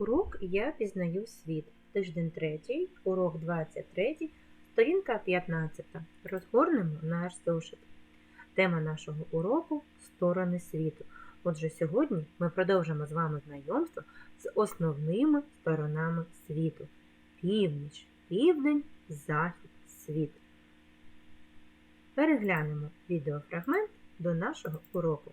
Урок Я пізнаю світ. Тиждень 3, урок 23, сторінка 15. Розгорнемо наш зошит. Тема нашого уроку сторони світу. Отже, сьогодні ми продовжимо з вами знайомство з основними сторонами світу: північ, південь, захід, світ. Переглянемо відеофрагмент до нашого уроку.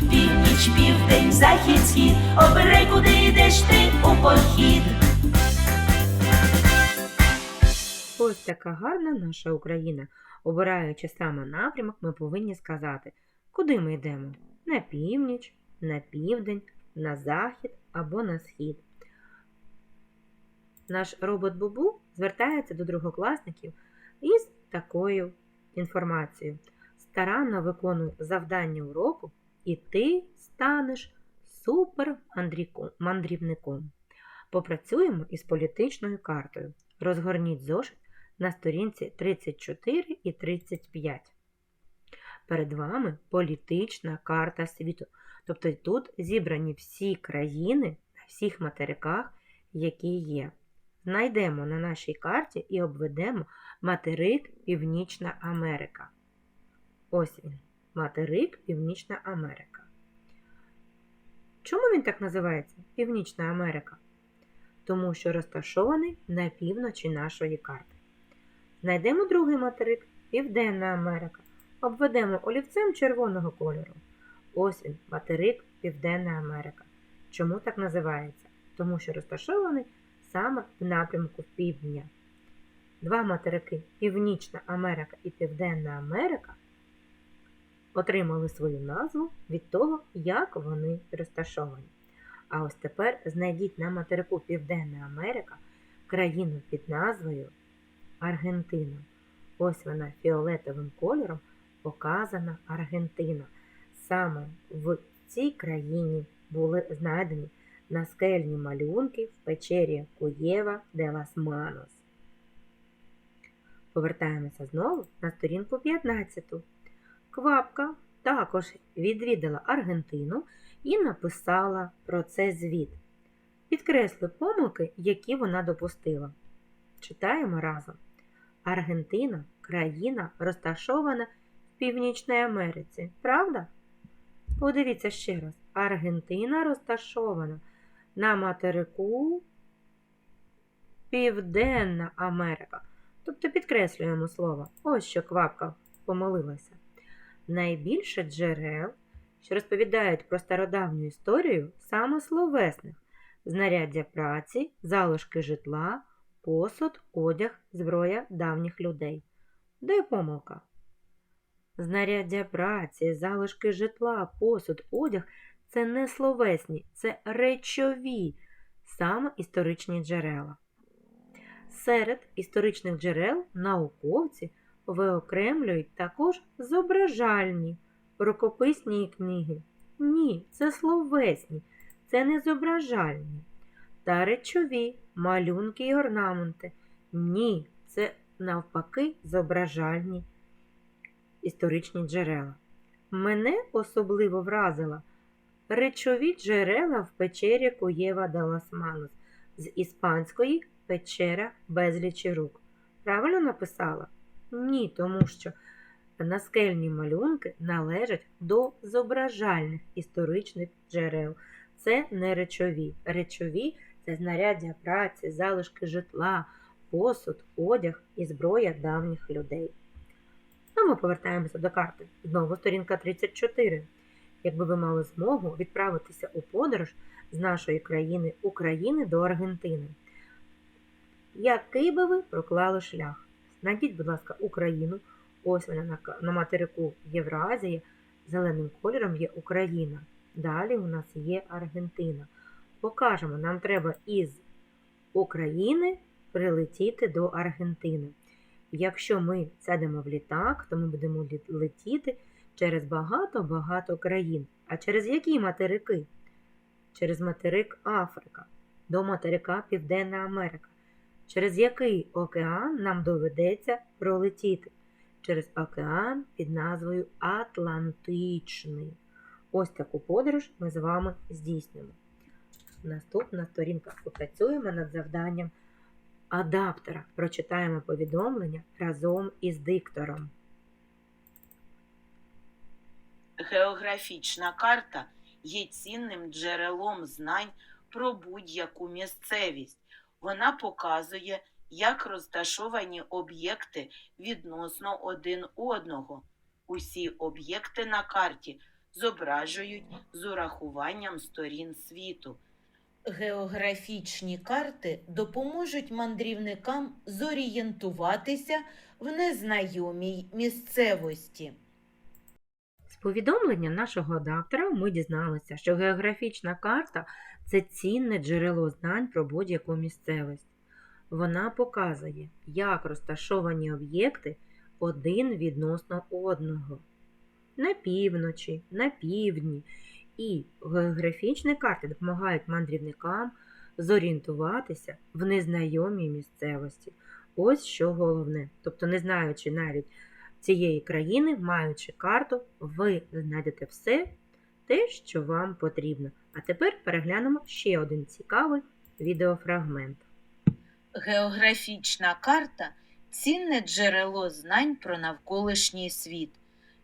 Північ, південь, захід, схід, обирай, куди йдеш ти у похід. Ось така гарна наша Україна. Обираючи саме напрямок, ми повинні сказати, куди ми йдемо: на північ, на південь, на захід або на схід. Наш робот Бубу звертається до другокласників із такою інформацією. Старанно виконуй завдання уроку, і ти станеш супер-мандрівником. Попрацюємо із політичною картою. Розгорніть зошит на сторінці 34 і 35. Перед вами політична карта світу. Тобто тут зібрані всі країни на всіх материках, які є. Знайдемо на нашій карті і обведемо материк Північна Америка. Ось він, материк Північна Америка. Чому він так називається Північна Америка? Тому що розташований на півночі нашої карти. Знайдемо другий материк Південна Америка. Обведемо олівцем червоного кольору. Ось він, материк Південна Америка. Чому так називається? Тому що розташований саме в напрямку півдня. Два материки Північна Америка і Південна Америка отримали свою назву від того, як вони розташовані. А ось тепер знайдіть на материку Південна Америка країну під назвою Аргентина. Ось вона фіолетовим кольором показана Аргентина. Саме в цій країні були знайдені наскельні малюнки в печері Куєва де Лас Манос. Повертаємося знову на сторінку 15. Квапка також відвідала Аргентину і написала про це звіт. Підкресли помилки, які вона допустила. Читаємо разом. Аргентина країна розташована в Північній Америці. Правда? Подивіться ще раз. Аргентина розташована на материку Південна Америка. Тобто підкреслюємо слово. Ось що квапка помилилася. Найбільше джерел, що розповідають про стародавню історію, саме словесних, знаряддя праці, залишки житла, посуд, одяг, зброя давніх людей. Де помилка? Знаряддя праці, залишки житла, посуд, одяг це не словесні, це речові, саме історичні джерела. Серед історичних джерел науковці виокремлюють також зображальні рукописні книги. Ні, це словесні, це не зображальні. Та речові малюнки і орнаменти. Ні, це навпаки зображальні історичні джерела. Мене особливо вразила речові джерела в печері Куєва Лас з іспанської печера безлічі рук. Правильно написала? Ні, тому що наскельні малюнки належать до зображальних історичних джерел. Це не речові. Речові це знаряддя праці, залишки житла, посуд, одяг і зброя давніх людей. Ну, ми повертаємося до карти. Знову сторінка 34. Якби ви мали змогу відправитися у подорож з нашої країни України до Аргентини. Який би ви проклали шлях? Знайдіть, будь ласка, Україну, Ось вона на, материку Євразії. Зеленим кольором є Україна. Далі у нас є Аргентина. Покажемо, нам треба із України прилетіти до Аргентини. Якщо ми сядемо в літак, то ми будемо летіти через багато-багато країн. А через які материки? Через материк Африка, до материка Південна Америка. Через який океан нам доведеться пролетіти? Через океан під назвою Атлантичний. Ось таку подорож ми з вами здійснюємо. Наступна сторінка попрацюємо над завданням адаптера. Прочитаємо повідомлення разом із диктором. Географічна карта є цінним джерелом знань про будь-яку місцевість. Вона показує, як розташовані об'єкти відносно один одного. Усі об'єкти на карті зображують з урахуванням сторін світу. Географічні карти допоможуть мандрівникам зорієнтуватися в незнайомій місцевості. З повідомлення нашого адаптера ми дізналися, що географічна карта це цінне джерело знань про будь-яку місцевість. Вона показує, як розташовані об'єкти один відносно одного. На півночі, на півдні. І географічні карти допомагають мандрівникам зорієнтуватися в незнайомій місцевості. Ось що головне. Тобто, не знаючи навіть цієї країни, маючи карту, ви знайдете все те, що вам потрібно. А тепер переглянемо ще один цікавий відеофрагмент. Географічна карта цінне джерело знань про навколишній світ.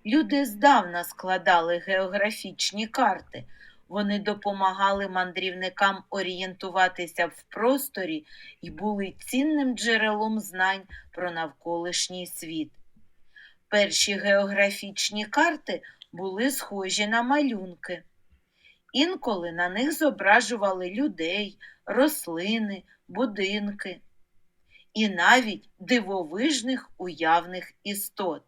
Люди здавна складали географічні карти. Вони допомагали мандрівникам орієнтуватися в просторі і були цінним джерелом знань про навколишній світ. Перші географічні карти були схожі на малюнки. Інколи на них зображували людей, рослини, будинки і навіть дивовижних уявних істот.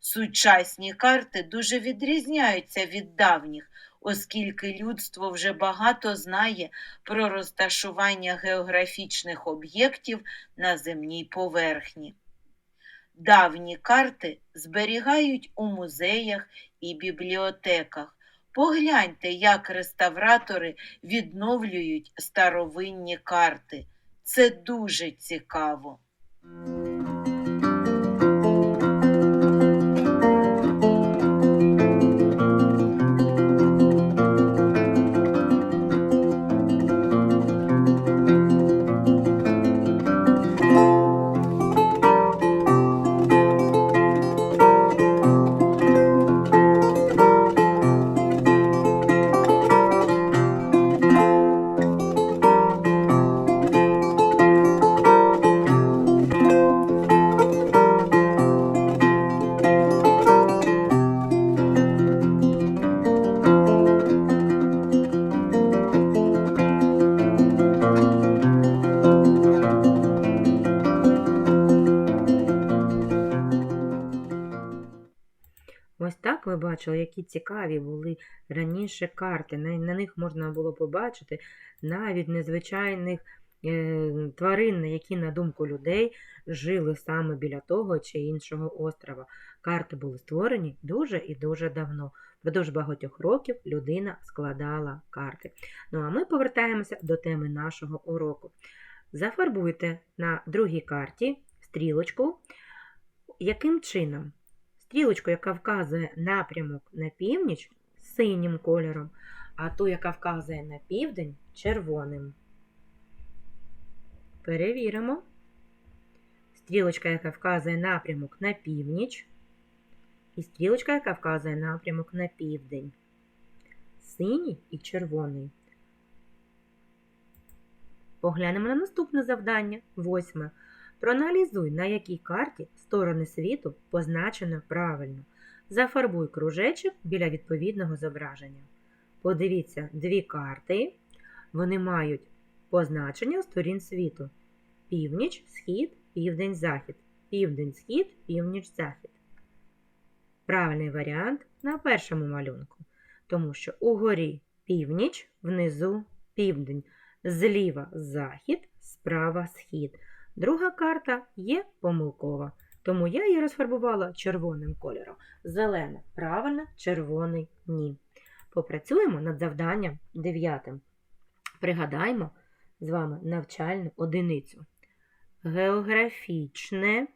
Сучасні карти дуже відрізняються від давніх, оскільки людство вже багато знає про розташування географічних об'єктів на земній поверхні. Давні карти зберігають у музеях і бібліотеках. Погляньте, як реставратори відновлюють старовинні карти. Це дуже цікаво. Ось бачили, які цікаві були раніше карти. На, на них можна було побачити навіть незвичайних е, тварин, які, на думку людей, жили саме біля того чи іншого острова. Карти були створені дуже і дуже давно. Впродовж багатьох років людина складала карти. Ну а ми повертаємося до теми нашого уроку. Зафарбуйте на другій карті стрілочку. Яким чином? Стрілочку, яка вказує напрямок на північ синім кольором, а ту, яка вказує на південь червоним. Перевіримо. Стрілочка, яка вказує напрямок на північ, і стрілочка, яка вказує напрямок на південь. Синій і червоний. Поглянемо на наступне завдання, восьме. Проаналізуй, на якій карті сторони світу позначено правильно. Зафарбуй кружечок біля відповідного зображення. Подивіться дві карти. Вони мають позначення сторін світу: північ, схід, південь, захід, південь, схід, північ, захід. Правильний варіант на першому малюнку, тому що угорі північ, внизу південь, зліва захід, справа схід. Друга карта є помилкова, тому я її розфарбувала червоним кольором. Зелене правильно, червоний ні. Попрацюємо над завданням дев'ятим. Пригадаємо з вами навчальну одиницю. Географічне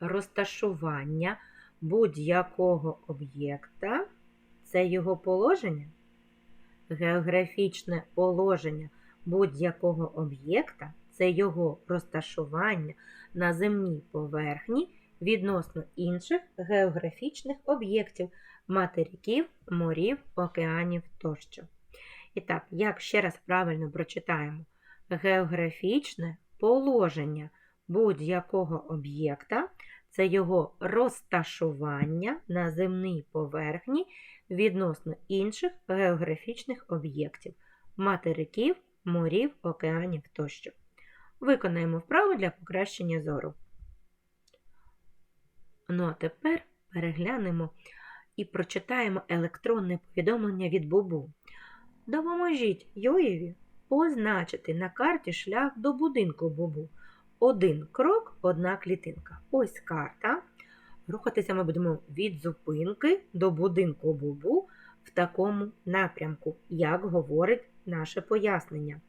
розташування будь-якого об'єкта це його положення. Географічне положення будь-якого об'єкта це його розташування на земній поверхні відносно інших географічних об'єктів, материків, морів, океанів тощо. І так, як ще раз правильно прочитаємо, географічне положення будь-якого об'єкта це його розташування на земній поверхні відносно інших географічних об'єктів, материків, морів, океанів тощо. Виконаємо вправу для покращення зору. Ну а тепер переглянемо і прочитаємо електронне повідомлення від Бубу. Допоможіть Йоєві позначити на карті шлях до будинку Бубу. Один крок, одна клітинка. Ось карта. Рухатися ми будемо від зупинки до будинку Бубу в такому напрямку, як говорить наше пояснення.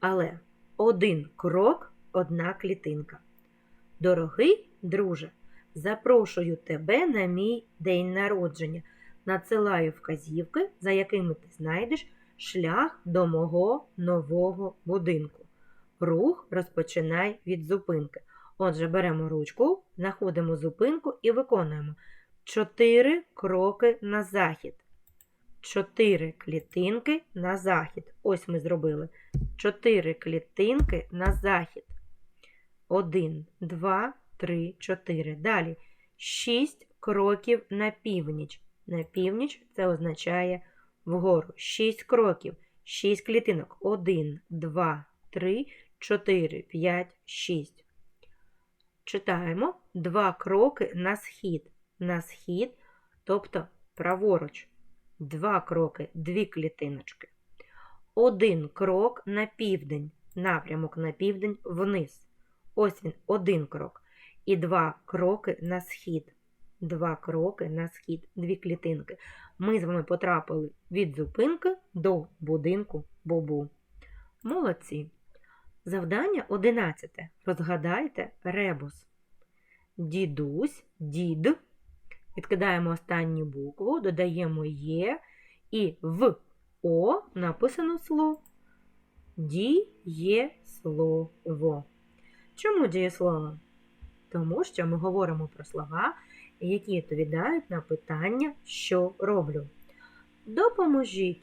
Але один крок, одна клітинка. Дорогий друже, запрошую тебе на мій день народження. Надсилаю вказівки, за якими ти знайдеш шлях до мого нового будинку. Рух розпочинай від зупинки. Отже, беремо ручку, знаходимо зупинку і виконуємо 4 кроки на захід. 4 клітинки на захід. Ось ми зробили 4 клітинки на захід. 1, 2, 3, 4. Далі 6 кроків на північ. На північ це означає вгору. 6 кроків, 6 клітинок. 1, 2, 3, 4, 5, 6. Читаємо 2 кроки на схід. На схід, тобто праворуч. 2 кроки, 2 клітиночки. Один крок на південь. Напрямок на південь вниз. Ось він, один крок. І два кроки на схід. Два кроки на схід, дві клітинки. Ми з вами потрапили від зупинки до будинку Бобу. Молодці. Завдання 11. Розгадайте ребус. Дідусь, дід. Відкидаємо останню букву, додаємо Є і в О написано слово. Дієслово. Чому дієслово? Тому що ми говоримо про слова, які відповідають на питання, що роблю. Допоможіть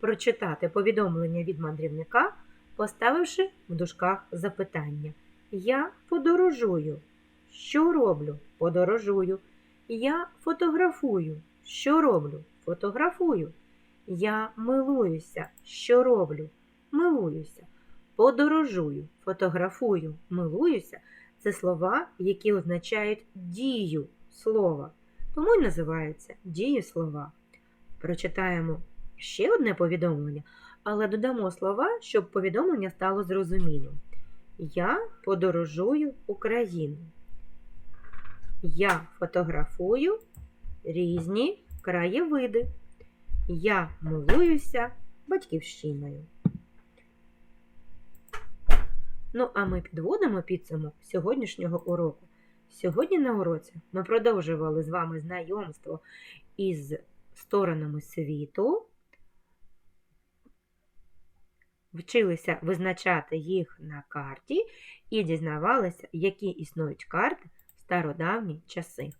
прочитати повідомлення від мандрівника, поставивши в дужках запитання. Я подорожую. Що роблю? Подорожую. Я фотографую. Що роблю? Фотографую. Я милуюся. Що роблю? Милуюся. Подорожую, фотографую, милуюся це слова, які означають дію слова, тому й називаються дієслова. Прочитаємо ще одне повідомлення, але додамо слова, щоб повідомлення стало зрозумілим. Я подорожую Україну. Я фотографую різні краєвиди. Я милуюся батьківщиною. Ну, а ми підводимо підсумок сьогоднішнього уроку. Сьогодні на уроці ми продовжували з вами знайомство із сторонами світу, вчилися визначати їх на карті і дізнавалися, які існують карти в стародавні часи.